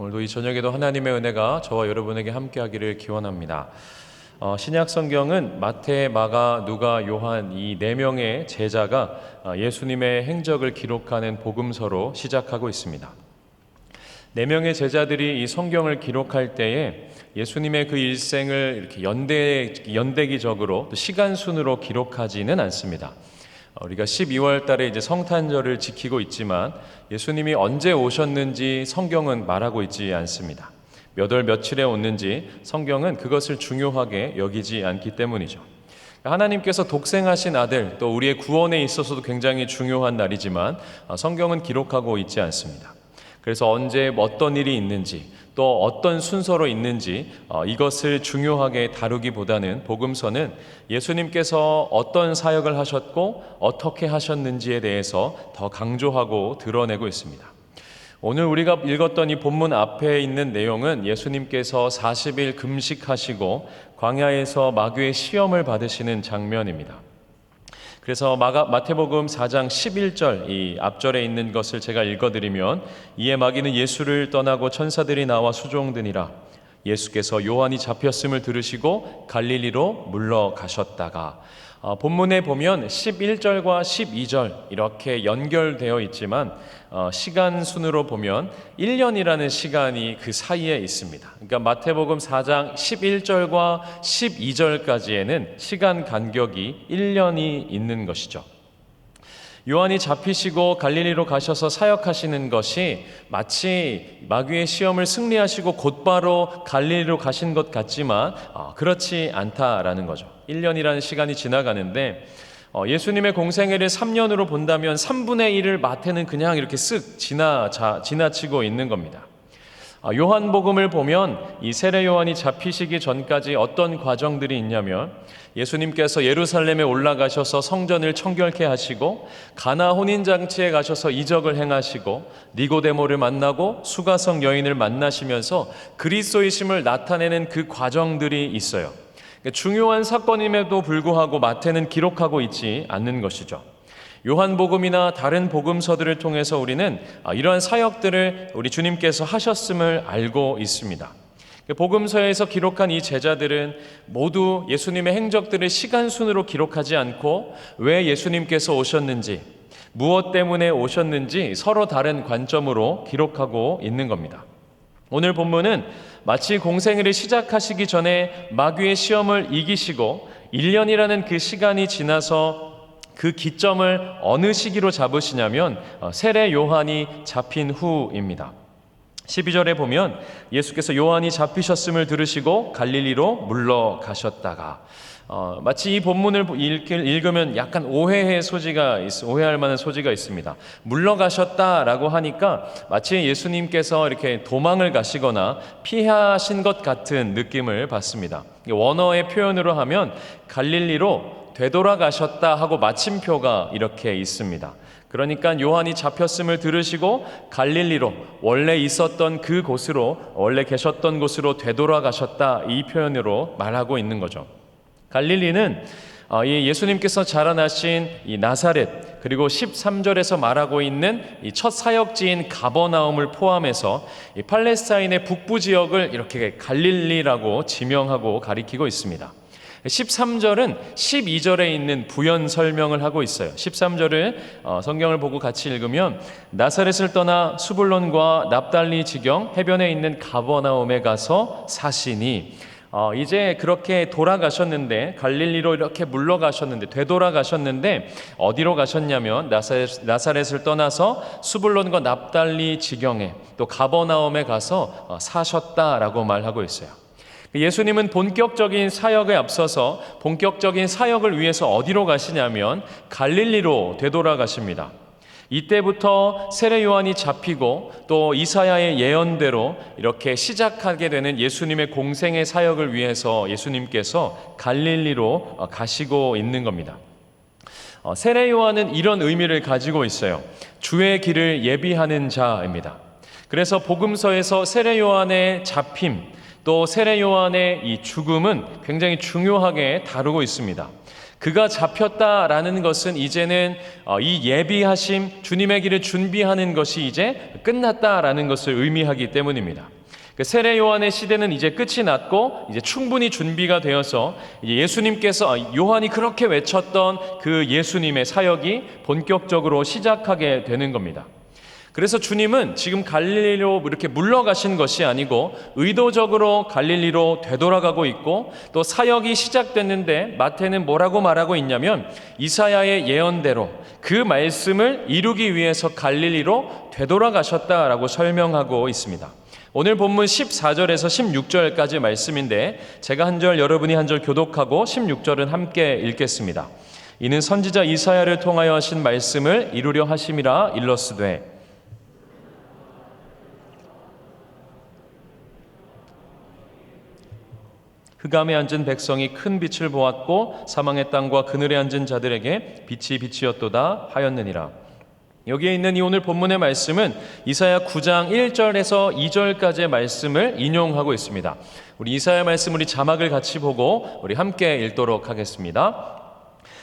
오늘도 이 저녁에도 하나님의 은혜가 저와 여러분에게 함께하기를 기원합니다. 어, 신약 성경은 마태, 마가, 누가, 요한 이 네 명의 제자가 어, 예수님의 행적을 기록하는 복음서로 시작하고 있습니다. 네 명의 제자들이 이 성경을 기록할 때에 예수님의 그 일생을 이렇게 연대 연대기적으로 또 시간 순으로 기록하지는 않습니다. 어, 우리가 12월 달에 이제 성탄절을 지키고 있지만 예수님이 언제 오셨는지 성경은 말하고 있지 않습니다. 몇 월 며칠에 오는지 성경은 그것을 중요하게 여기지 않기 때문이죠. 하나님께서 독생하신 아들 또 우리의 구원에 있어서도 굉장히 중요한 날이지만 어, 성경은 기록하고 있지 않습니다. 그래서 언제 어떤 일이 있는지 또 어떤 순서로 있는지 어, 이것을 중요하게 다루기보다는 복음서는 예수님께서 어떤 사역을 하셨고 어떻게 하셨는지에 대해서 더 강조하고 드러내고 있습니다. 오늘 우리가 읽었던 이 본문 앞에 있는 내용은 예수님께서 40일 금식하시고 광야에서 마귀의 시험을 받으시는 장면입니다. 그래서 마가, 마태복음 4장 11절 이 앞절에 있는 것을 제가 읽어드리면 이에 마귀는 예수를 떠나고 천사들이 나와 수종드니라. 예수께서 요한이 잡혔음을 들으시고 갈릴리로 물러가셨다가 어, 본문에 보면 11절과 12절 이렇게 연결되어 있지만 어, 시간 순으로 보면 1년이라는 시간이 그 사이에 있습니다. 그러니까 마태복음 4장 11절과 12절까지에는 시간 간격이 1년이 있는 것이죠. 요한이 잡히시고 갈릴리로 가셔서 사역하시는 것이 마치 마귀의 시험을 승리하시고 곧바로 갈릴리로 가신 것 같지만 어, 그렇지 않다라는 거죠. 1년이라는 시간이 지나가는데 어, 예수님의 공생애를 3년으로 본다면 3분의 1을 마태는 그냥 이렇게 쓱 지나, 자, 지나치고 있는 겁니다. 아, 요한복음을 보면 이 세례 요한이 잡히시기 전까지 어떤 과정들이 있냐면 예수님께서 예루살렘에 올라가셔서 성전을 청결케 하시고 가나 혼인 장치에 가셔서 이적을 행하시고 니고데모를 만나고 수가성 여인을 만나시면서 그리스도이심을 나타내는 그 과정들이 있어요. 그러니까 중요한 사건임에도 불구하고 마태는 기록하고 있지 않는 것이죠. 요한복음이나 다른 복음서들을 통해서 우리는 아, 이러한 사역들을 우리 주님께서 하셨음을 알고 있습니다. 복음서에서 기록한 이 제자들은 모두 예수님의 행적들을 시간 순으로 기록하지 않고 왜 예수님께서 오셨는지, 무엇 때문에 오셨는지 서로 다른 관점으로 기록하고 있는 겁니다. 오늘 본문은 마치 공생애를 시작하시기 전에 마귀의 시험을 이기시고 1년이라는 그 시간이 지나서 그 기점을 어느 시기로 잡으시냐면 어, 세례 요한이 잡힌 후입니다. 12절에 보면 예수께서 요한이 잡히셨음을 들으시고 갈릴리로 물러가셨다가 어, 마치 이 본문을 읽 으면 약간 오해의 소지가 있, 오해할 만한 소지가 있습니다. 물러가셨다라고 하니까 마치 예수님께서 이렇게 도망을 가시거나 피하신 것 같은 느낌을 받습니다. 원어의 표현으로 하면 갈릴리로 되돌아가셨다 하고 마침표가 이렇게 있습니다. 그러니까 요한이 잡혔음을 들으시고 갈릴리로 원래 있었던 그 곳으로 원래 계셨던 곳으로 되돌아가셨다 이 표현으로 말하고 있는 거죠. 갈릴리는 어, 이 예수님께서 자라나신 이 나사렛 그리고 13절에서 말하고 있는 이첫 사역지인 가버나움을 포함해서 이 팔레스타인의 북부 지역을 이렇게 갈릴리라고 지명하고 가리키고 있습니다. 13절은 12절에 있는 부연 설명을 하고 있어요. 13절을 어, 성경을 보고 같이 읽으면 나사렛을 떠나 수불론과 납달리 지경 해변에 있는 가버나움에 가서 사시니 어, 이제 그렇게 돌아가셨는데 갈릴리로 이렇게 물러가셨는데 되돌아가셨는데 어디로 가셨냐면 나사렛, 나사렛을 떠나서 수불론과 납달리 지경에 또 가버나움에 가서 어, 사셨다라고 말하고 있어요. 예수님은 본격적인 사역에 앞서서 본격적인 사역을 위해서 어디로 가시냐면 갈릴리로 되돌아가십니다. 이때부터 세례 요한이 잡히고 또 이사야의 예언대로 이렇게 시작하게 되는 예수님의 공생의 사역을 위해서 예수님께서 갈릴리로 가시고 있는 겁니다. 어, 세례 요한은 이런 의미를 가지고 있어요. 주의 길을 예비하는 자입니다. 그래서 복음서에서 세례 요한의 잡힘, 또 세례 요한의 이 죽음은 굉장히 중요하게 다루고 있습니다. 그가 잡혔다라는 것은 이제는 어, 이 예비하심 주님의 길을 준비하는 것이 이제 끝났다라는 것을 의미하기 때문입니다. 그 세례 요한의 시대는 이제 끝이 났고 이제 충분히 준비가 되어서 예수님께서 요한이 그렇게 외쳤던 그 예수님의 사역이 본격적으로 시작하게 되는 겁니다. 그래서 주님은 지금 갈릴리로 이렇게 물러가신 것이 아니고 의도적으로 갈릴리로 되돌아가고 있고 또 사역이 시작됐는데 마태는 뭐라고 말하고 있냐면 이사야의 예언대로 그 말씀을 이루기 위해서 갈릴리로 되돌아가셨다라고 설명하고 있습니다. 오늘 본문 14절에서 16절까지 말씀인데 제가 한 절 여러분이 한 절 교독하고 16절은 함께 읽겠습니다. 이는 선지자 이사야를 통하여 하신 말씀을 이루려 하심이라 일러스되 흑암에 앉은 백성이 큰 빛을 보았고 사망의 땅과 그늘에 앉은 자들에게 빛이 빛이었도다 하였느니라. 여기에 있는 이 오늘 본문의 말씀은 이사야 9장 1절에서 2절까지의 말씀을 인용하고 있습니다. 우리 이사야 말씀 우리 자막을 같이 보고 우리 함께 읽도록 하겠습니다.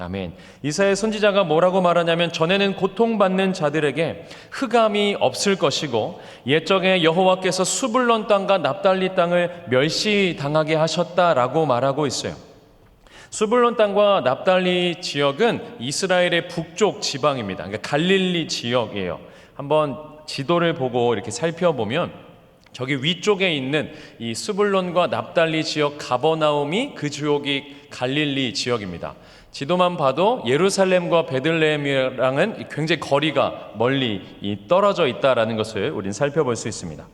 아멘. 이사의 선지자가 뭐라고 말하냐면 전에는 고통받는 자들에게 흑암이 없을 것이고 옛적에 여호와께서 수불론 땅과 납달리 땅을 멸시당하게 하셨다라고 말하고 있어요. 수불론 땅과 납달리 지역은 이스라엘의 북쪽 지방입니다. 그러니까 갈릴리 지역이에요. 한번 지도를 보고 이렇게 살펴보면 저기 위쪽에 있는 이 스불론과 납달리 지역 가버나움이 그 지역이 갈릴리 지역입니다. 지도만 봐도 예루살렘과 베들레헴이랑은 굉장히 거리가 멀리 떨어져 있다라는 것을 우리는 살펴볼 수 있습니다.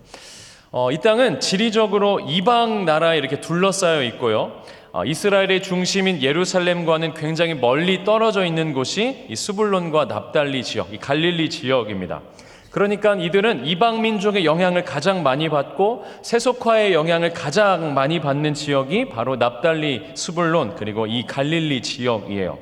어, 이 땅은 지리적으로 이방 나라에 이렇게 둘러싸여 있고요. 어, 이스라엘의 중심인 예루살렘과는 굉장히 멀리 떨어져 있는 곳이 이 스불론과 납달리 지역, 이 갈릴리 지역입니다. 그러니까 이들은 이방 민족의 영향을 가장 많이 받고 세속화의 영향을 가장 많이 받는 지역이 바로 납달리, 수불론 그리고 이 갈릴리 지역이에요.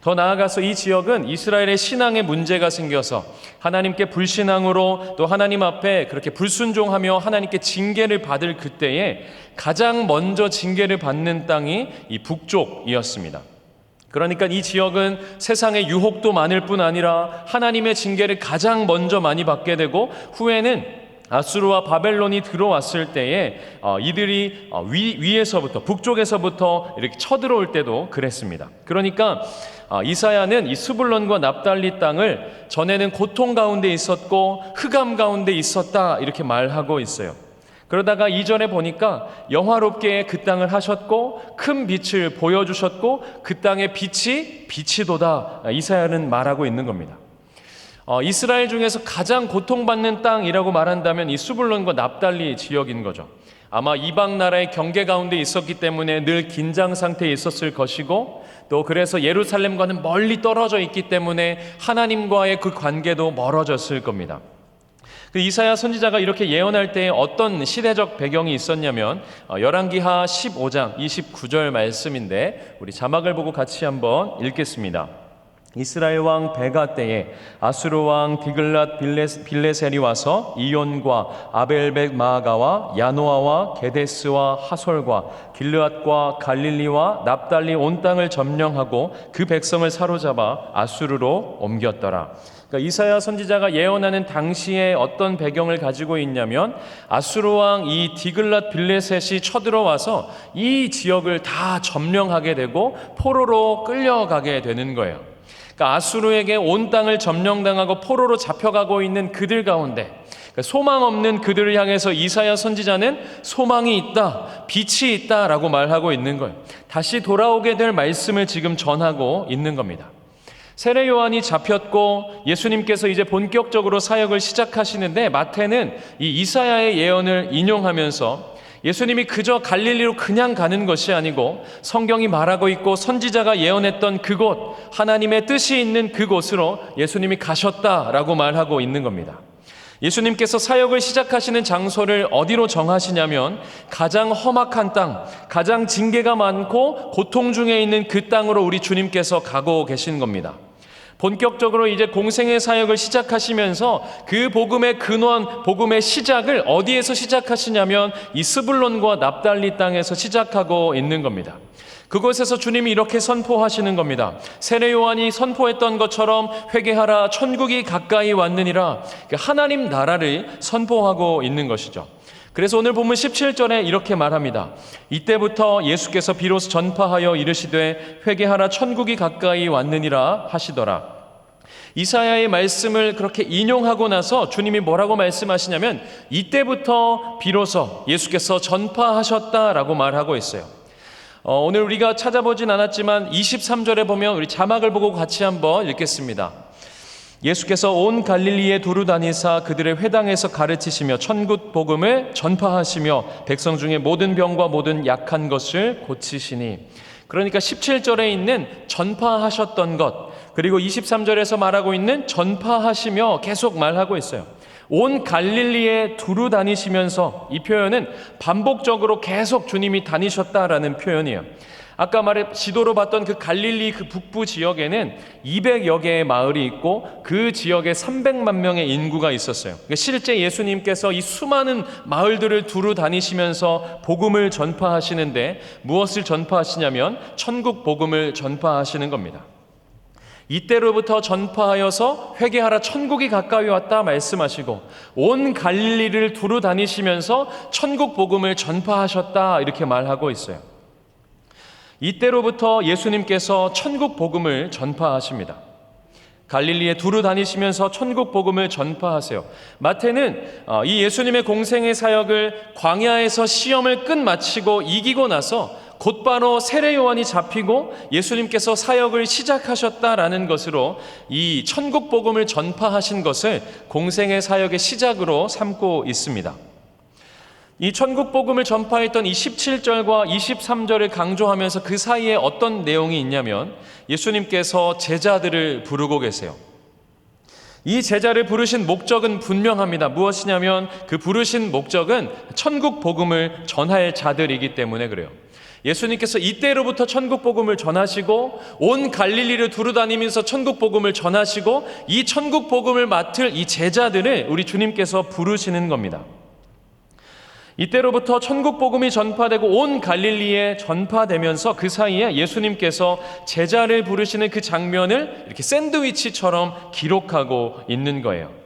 더 나아가서 이 지역은 이스라엘의 신앙에 문제가 생겨서 하나님께 불신앙으로 또 하나님 앞에 그렇게 불순종하며 하나님께 징계를 받을 그때에 가장 먼저 징계를 받는 땅이 이 북쪽이었습니다. 그러니까 이 지역은 세상의 유혹도 많을 뿐 아니라 하나님의 징계를 가장 먼저 많이 받게 되고 후에는 아수르와 바벨론이 들어왔을 때에 어, 이들이 어, 위, 위에서부터 북쪽에서부터 이렇게 쳐들어올 때도 그랬습니다. 그러니까 어, 이사야는 이 스불론과 납달리 땅을 전에는 고통 가운데 있었고 흑암 가운데 있었다 이렇게 말하고 있어요. 그러다가 이전에 보니까 영화롭게 그 땅을 하셨고 큰 빛을 보여주셨고 그 땅의 빛이 빛이도다 이사야는 말하고 있는 겁니다. 어, 이스라엘 중에서 가장 고통받는 땅이라고 말한다면 이 수불론과 납달리 지역인 거죠. 아마 이방 나라의 경계 가운데 있었기 때문에 늘 긴장 상태에 있었을 것이고 또 그래서 예루살렘과는 멀리 떨어져 있기 때문에 하나님과의 그 관계도 멀어졌을 겁니다. 그 이사야 선지자가 이렇게 예언할 때 어떤 시대적 배경이 있었냐면 어, 열왕기하 15장 29절 말씀인데 우리 자막을 보고 같이 한번 읽겠습니다. 이스라엘 왕 베가 때에 아수르 왕 디글랏 빌레 셀이 와서 이온과 아벨벳 마아가와 야노아와 게데스와 하솔과 길르앗과 갈릴리와 납달리 온 땅을 점령하고 그 백성을 사로잡아 아수르로 옮겼더라. 그러니까 이사야 선지자가 예언하는 당시에 어떤 배경을 가지고 있냐면 아수르 왕 이 디글랏 빌레셋이 쳐들어와서 이 지역을 다 점령하게 되고 포로로 끌려가게 되는 거예요. 그러니까 아수르에게 온 땅을 점령당하고 포로로 잡혀가고 있는 그들 가운데 그러니까 소망 없는 그들을 향해서 이사야 선지자는 소망이 있다, 빛이 있다라고 말하고 있는 거예요. 다시 돌아오게 될 말씀을 지금 전하고 있는 겁니다. 세례 요한이 잡혔고 예수님께서 이제 본격적으로 사역을 시작하시는데 마태는 이 이사야의 예언을 인용하면서 예수님이 그저 갈릴리로 그냥 가는 것이 아니고 성경이 말하고 있고 선지자가 예언했던 그곳 하나님의 뜻이 있는 그곳으로 예수님이 가셨다라고 말하고 있는 겁니다. 예수님께서 사역을 시작하시는 장소를 어디로 정하시냐면 가장 험악한 땅, 가장 징계가 많고 고통 중에 있는 그 땅으로 우리 주님께서 가고 계신 겁니다. 본격적으로 이제 공생의 사역을 시작하시면서 그 복음의 근원, 복음의 시작을 어디에서 시작하시냐면 이 스불론과 납달리 땅에서 시작하고 있는 겁니다. 그곳에서 주님이 이렇게 선포하시는 겁니다. 세례 요한이 선포했던 것처럼 회개하라 천국이 가까이 왔느니라 그 하나님 나라를 선포하고 있는 것이죠. 그래서 오늘 본문 17절에 이렇게 말합니다. 이때부터 예수께서 비로소 전파하여 이르시되 회개하라 천국이 가까이 왔느니라 하시더라. 이사야의 말씀을 그렇게 인용하고 나서 주님이 뭐라고 말씀하시냐면 이때부터 비로소 예수께서 전파하셨다라고 말하고 있어요. 어, 오늘 우리가 찾아보진 않았지만 23절에 보면 우리 자막을 보고 같이 한번 읽겠습니다. 예수께서 온 갈릴리에 두루 다니사 그들의 회당에서 가르치시며 천국 복음을 전파하시며 백성 중에 모든 병과 모든 약한 것을 고치시니 그러니까 17절에 있는 전파하셨던 것 그리고 23절에서 말하고 있는 전파하시며 계속 말하고 있어요. 온 갈릴리에 두루 다니시면서 이 표현은 반복적으로 계속 주님이 다니셨다라는 표현이에요. 아까 말해 지도로 봤던 그 갈릴리 그 북부 지역에는 200여 개의 마을이 있고 그 지역에 300만 명의 인구가 있었어요. 그러니까 실제 예수님께서 이 수많은 마을들을 두루 다니시면서 복음을 전파하시는데 무엇을 전파하시냐면 천국 복음을 전파하시는 겁니다. 이때로부터 전파하여서 회개하라 천국이 가까이 왔다 말씀하시고 온 갈릴리를 두루 다니시면서 천국 복음을 전파하셨다 이렇게 말하고 있어요. 이때로부터 예수님께서 천국 복음을 전파하십니다. 갈릴리에 두루 다니시면서 천국 복음을 전파하세요. 마태는 어, 이 예수님의 공생의 사역을 광야에서 시험을 끝 마치고 이기고 나서 곧바로 세례 요한이 잡히고 예수님께서 사역을 시작하셨다라는 것으로 이 천국 복음을 전파하신 것을 공생의 사역의 시작으로 삼고 있습니다. 이 천국 복음을 전파했던 이 17절과 23절을 강조하면서 그 사이에 어떤 내용이 있냐면 예수님께서 제자들을 부르고 계세요. 이 제자를 부르신 목적은 분명합니다. 무엇이냐면 그 부르신 목적은 천국 복음을 전할 자들이기 때문에 그래요. 예수님께서 이때로부터 천국 복음을 전하시고 온 갈릴리를 두루다니면서 천국 복음을 전하시고 이 천국 복음을 맡을 이 제자들을 우리 주님께서 부르시는 겁니다. 이때로부터 천국 복음이 전파되고 온 갈릴리에 전파되면서 그 사이에 예수님께서 제자를 부르시는 그 장면을 이렇게 샌드위치처럼 기록하고 있는 거예요.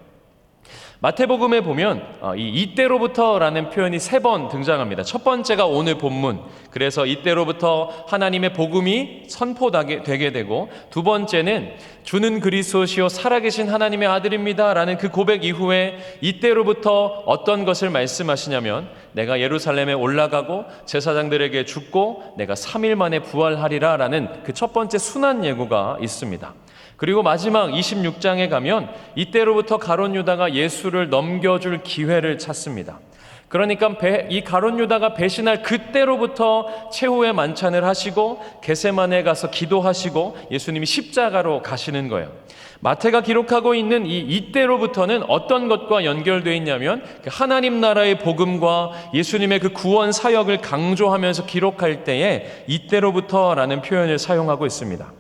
마태복음에 보면 어, 이 이때로부터라는 표현이 세 번 등장합니다. 첫 번째가 오늘 본문. 그래서 이때로부터 하나님의 복음이 선포되게 되고 두 번째는 주는 그리스도시요 살아계신 하나님의 아들입니다라는 그 고백 이후에 이때로부터 어떤 것을 말씀하시냐면 내가 예루살렘에 올라가고 제사장들에게 죽고 내가 3일 만에 부활하리라라는 그 첫 번째 순한 예고가 있습니다. 그리고 마지막 26장에 가면 이때로부터 가론 유다가 예수를 넘겨줄 기회를 찾습니다. 그러니까 이 가론 유다가 배신할 그때로부터 최후의 만찬을 하시고 게세만에 가서 기도하시고 예수님이 십자가로 가시는 거예요. 마태가 기록하고 있는 이 이때로부터는 어떤 것과 연결되어 있냐면 그 하나님 나라의 복음과 예수님의 그 구원 사역을 강조하면서 기록할 때에 이때로부터라는 표현을 사용하고 있습니다.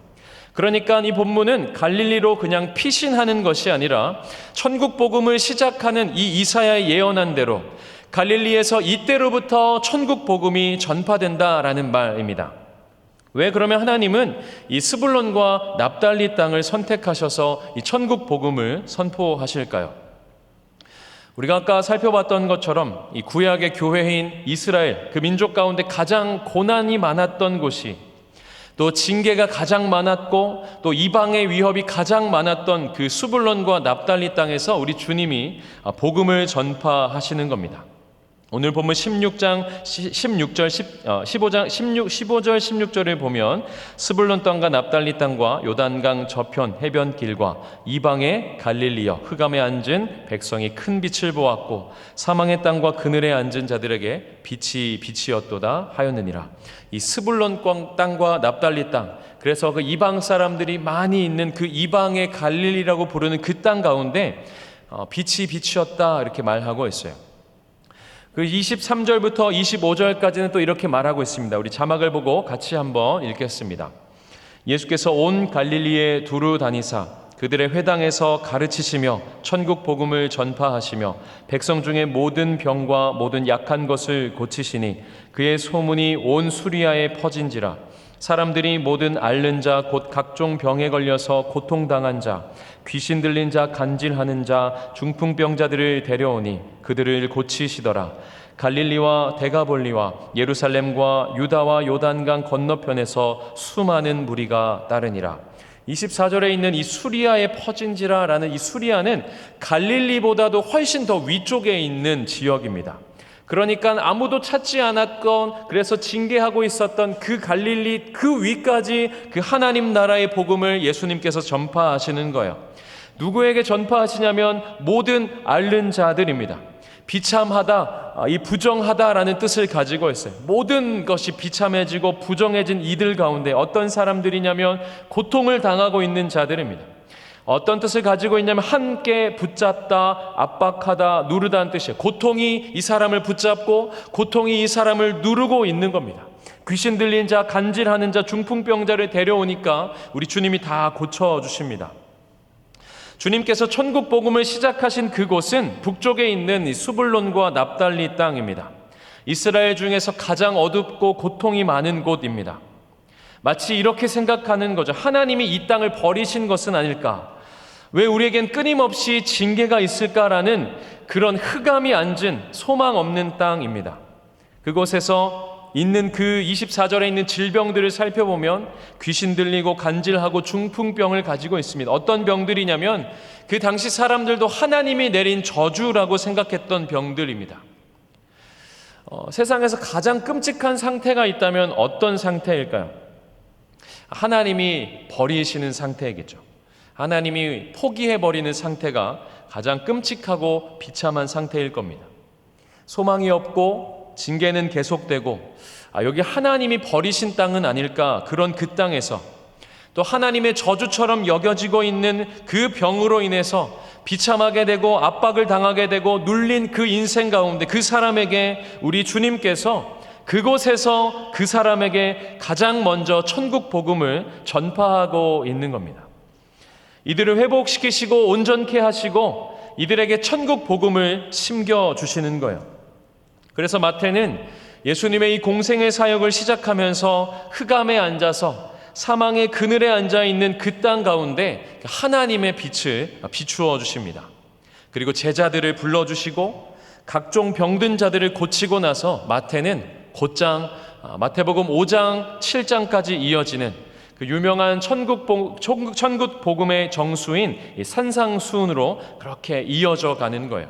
그러니까 이 본문은 갈릴리로 그냥 피신하는 것이 아니라 천국 복음을 시작하는 이 이사야의 예언한 대로 갈릴리에서 이때로부터 천국 복음이 전파된다라는 말입니다. 왜 그러면 하나님은 이 스불론과 납달리 땅을 선택하셔서 이 천국 복음을 선포하실까요? 우리가 아까 살펴봤던 것처럼 이 구약의 교회인 이스라엘 그 민족 가운데 가장 고난이 많았던 곳이 또 징계가 가장 많았고 또 이방의 위협이 가장 많았던 그 수불론과 납달리 땅에서 우리 주님이 복음을 전파하시는 겁니다. 오늘 보면 16장 16절 10, 15장 16 15절 16절을 보면 스불론 땅과 납달리 땅과 요단강 저편 해변 길과 이방의 갈릴리여 흑암에 앉은 백성이 큰 빛을 보았고 사망의 땅과 그늘에 앉은 자들에게 빛이 빛이었도다 하였느니라. 이 스불론 땅과 납달리 땅 그래서 그 이방 사람들이 많이 있는 그 이방의 갈릴리라고 부르는 그 땅 가운데 어, 빛이 빛이었다 이렇게 말하고 있어요. 그 23절부터 25절까지는 또 이렇게 말하고 있습니다. 우리 자막을 보고 같이 한번 읽겠습니다. 예수께서 온 갈릴리에 두루 다니사 그들의 회당에서 가르치시며 천국 복음을 전파하시며 백성 중에 모든 병과 모든 약한 것을 고치시니 그의 소문이 온 수리아에 퍼진지라 사람들이 모든 앓는 자 곧 각종 병에 걸려서 고통당한 자 귀신 들린 자 간질하는 자 중풍병자들을 데려오니 그들을 고치시더라 갈릴리와 데가볼리와 예루살렘과 유다와 요단강 건너편에서 수많은 무리가 따르니라 24절에 있는 이 수리아에 퍼진지라라는 이 수리아는 갈릴리보다도 훨씬 더 위쪽에 있는 지역입니다. 그러니까 아무도 찾지 않았건 그래서 징계하고 있었던 그 갈릴리 그 위까지 그 하나님 나라의 복음을 예수님께서 전파하시는 거예요. 누구에게 전파하시냐면 모든 앓는 자들입니다. 비참하다, 아, 이 부정하다라는 뜻을 가지고 있어요. 모든 것이 비참해지고 부정해진 이들 가운데 어떤 사람들이냐면 고통을 당하고 있는 자들입니다. 어떤 뜻을 가지고 있냐면 함께 붙잡다, 압박하다, 누르다는 뜻이에요. 고통이 이 사람을 붙잡고 고통이 이 사람을 누르고 있는 겁니다. 귀신 들린 자, 간질하는 자, 중풍병자를 데려오니까 우리 주님이 다 고쳐 주십니다. 주님께서 천국 복음을 시작하신 그곳은 북쪽에 있는 수불론과 납달리 땅입니다. 이스라엘 중에서 가장 어둡고 고통이 많은 곳입니다. 마치 이렇게 생각하는 거죠. 하나님이 이 땅을 버리신 것은 아닐까? 왜 우리에겐 끊임없이 징계가 있을까라는 그런 흑암이 앉은 소망 없는 땅입니다. 그곳에서 있는 그 24절에 있는 질병들을 살펴보면 귀신 들리고 간질하고 중풍병을 가지고 있습니다. 어떤 병들이냐면 그 당시 사람들도 하나님이 내린 저주라고 생각했던 병들입니다. 어, 세상에서 가장 끔찍한 상태가 있다면 어떤 상태일까요? 하나님이 버리시는 상태이겠죠. 하나님이 포기해버리는 상태가 가장 끔찍하고 비참한 상태일 겁니다. 소망이 없고 징계는 계속되고 아, 여기 하나님이 버리신 땅은 아닐까 그런 그 땅에서 또 하나님의 저주처럼 여겨지고 있는 그 병으로 인해서 비참하게 되고 압박을 당하게 되고 눌린 그 인생 가운데 그 사람에게 우리 주님께서 그곳에서 그 사람에게 가장 먼저 천국 복음을 전파하고 있는 겁니다. 이들을 회복시키시고 온전케 하시고 이들에게 천국 복음을 심겨 주시는 거예요. 그래서 마태는 예수님의 이 공생의 사역을 시작하면서 흑암에 앉아서 사망의 그늘에 앉아 있는 그 땅 가운데 하나님의 빛을 비추어 주십니다. 그리고 제자들을 불러 주시고 각종 병든 자들을 고치고 나서 마태는 곧장 아, 마태복음 5장 7장까지 이어지는 그 유명한 천국, 복, 천국 복음의 정수인 산상수훈으로 그렇게 이어져 가는 거예요.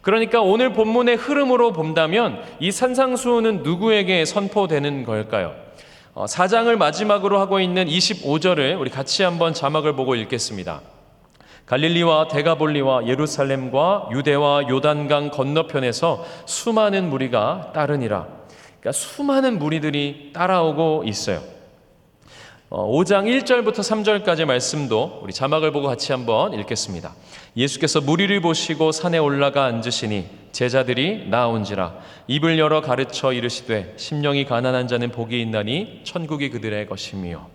그러니까 오늘 본문의 흐름으로 본다면 이 산상수훈은 누구에게 선포되는 걸까요? 어, 4장을 마지막으로 하고 있는 25절을 우리 같이 한번 자막을 보고 읽겠습니다. 갈릴리와 데가볼리와 예루살렘과 유대와 요단강 건너편에서 수많은 무리가 따르니라. 그러니까 수많은 무리들이 따라오고 있어요. 5장 어, 1절부터 3절까지 말씀도 우리 자막을 보고 같이 한번 읽겠습니다. 예수께서 무리를 보시고 산에 올라가 앉으시니 제자들이 나온지라 입을 열어 가르쳐 이르시되 심령이 가난한 자는 복이 있나니 천국이 그들의 것이며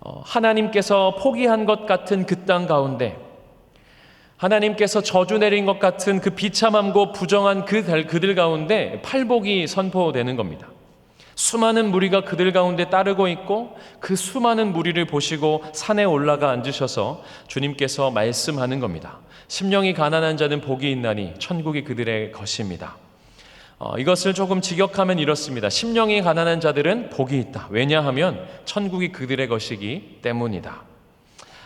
어, 하나님께서 포기한 것 같은 그 땅 가운데 하나님께서 저주 내린 것 같은 그 비참함고 부정한 그 그들 가운데 팔복이 선포되는 겁니다. 수많은 무리가 그들 가운데 따르고 있고 그 수많은 무리를 보시고 산에 올라가 앉으셔서 주님께서 말씀하는 겁니다. 심령이 가난한 자는 복이 있나니 천국이 그들의 것입니다. 어, 이것을 조금 직역하면 이렇습니다. 심령이 가난한 자들은 복이 있다. 왜냐하면 천국이 그들의 것이기 때문이다.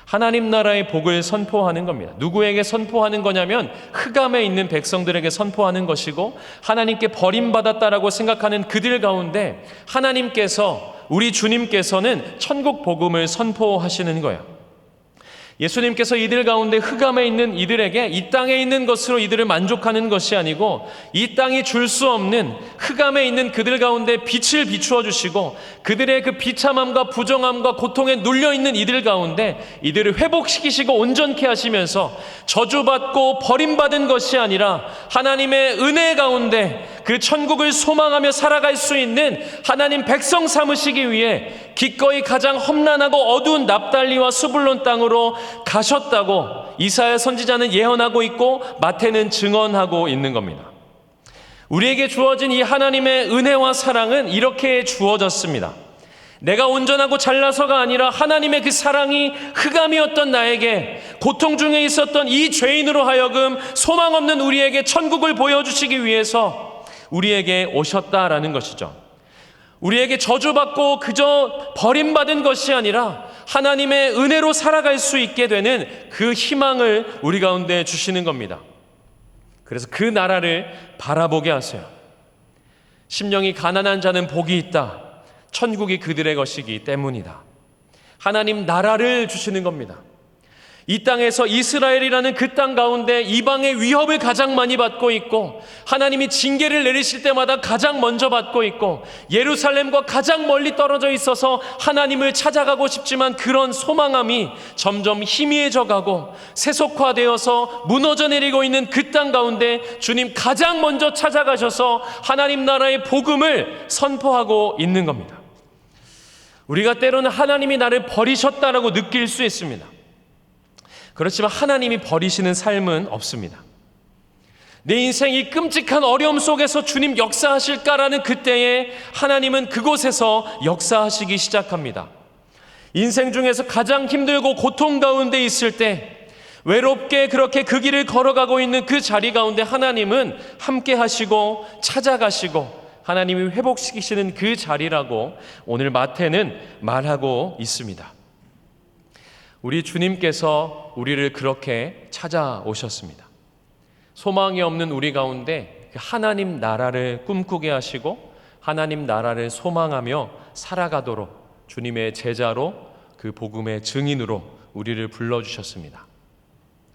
하나님 나라의 복을 선포하는 겁니다. 누구에게 선포하는 거냐면 흑암에 있는 백성들에게 선포하는 것이고 하나님께 버림받았다라고 생각하는 그들 가운데 하나님께서 우리 주님께서는 천국 복음을 선포하시는 거예요. 예수님께서 이들 가운데 흑암에 있는 이들에게 이 땅에 있는 것으로 이들을 만족하는 것이 아니고 이 땅이 줄 수 없는 흑암에 있는 그들 가운데 빛을 비추어 주시고 그들의 그 비참함과 부정함과 고통에 눌려 있는 이들 가운데 이들을 회복시키시고 온전케 하시면서 저주받고 버림받은 것이 아니라 하나님의 은혜 가운데 그 천국을 소망하며 살아갈 수 있는 하나님 백성 삼으시기 위해 기꺼이 가장 험난하고 어두운 납달리와 수불론 땅으로 가셨다고 이사야 선지자는 예언하고 있고 마태는 증언하고 있는 겁니다. 우리에게 주어진 이 하나님의 은혜와 사랑은 이렇게 주어졌습니다. 내가 온전하고 잘나서가 아니라 하나님의 그 사랑이 흑암이었던 나에게 고통 중에 있었던 이 죄인으로 하여금 소망 없는 우리에게 천국을 보여주시기 위해서 우리에게 오셨다라는 것이죠. 우리에게 저주받고 그저 버림받은 것이 아니라 하나님의 은혜로 살아갈 수 있게 되는 그 희망을 우리 가운데 주시는 겁니다. 그래서 그 나라를 바라보게 하세요. 심령이 가난한 자는 복이 있다. 천국이 그들의 것이기 때문이다. 하나님 나라를 주시는 겁니다. 이 땅에서 이스라엘이라는 그 땅 가운데 이방의 위협을 가장 많이 받고 있고 하나님이 징계를 내리실 때마다 가장 먼저 받고 있고 예루살렘과 가장 멀리 떨어져 있어서 하나님을 찾아가고 싶지만 그런 소망함이 점점 희미해져 가고 세속화되어서 무너져 내리고 있는 그 땅 가운데 주님 가장 먼저 찾아가셔서 하나님 나라의 복음을 선포하고 있는 겁니다. 우리가 때로는 하나님이 나를 버리셨다라고 느낄 수 있습니다. 그렇지만 하나님이 버리시는 삶은 없습니다. 내 인생이 끔찍한 어려움 속에서 주님 역사하실까라는 그때에 하나님은 그곳에서 역사하시기 시작합니다. 인생 중에서 가장 힘들고 고통 가운데 있을 때 외롭게 그렇게 그 길을 걸어가고 있는 그 자리 가운데 하나님은 함께 하시고 찾아가시고 하나님이 회복시키시는 그 자리라고 오늘 마태는 말하고 있습니다. 우리 주님께서 우리를 그렇게 찾아오셨습니다. 소망이 없는 우리 가운데 그 하나님 나라를 꿈꾸게 하시고 하나님 나라를 소망하며 살아가도록 주님의 제자로 그 복음의 증인으로 우리를 불러주셨습니다.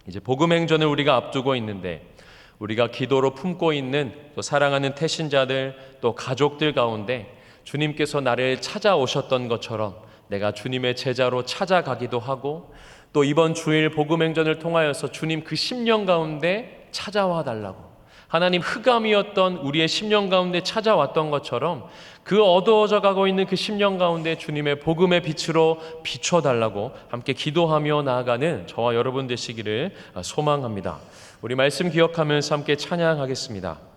이제 복음 행전을 우리가 앞두고 있는데 우리가 기도로 품고 있는 또 사랑하는 태신자들 또 가족들 가운데 주님께서 나를 찾아오셨던 것처럼 내가 주님의 제자로 찾아가기도 하고 또 이번 주일 복음 행전을 통하여서 주님 그 10년 가운데 찾아와 달라고 하나님 흑암이었던 우리의 10년 가운데 찾아왔던 것처럼 그 어두워져 가고 있는 그 10년 가운데 주님의 복음의 빛으로 비춰 달라고 함께 기도하며 나아가는 저와 여러분 되시기를 소망합니다. 우리 말씀 기억하면서 함께 찬양하겠습니다.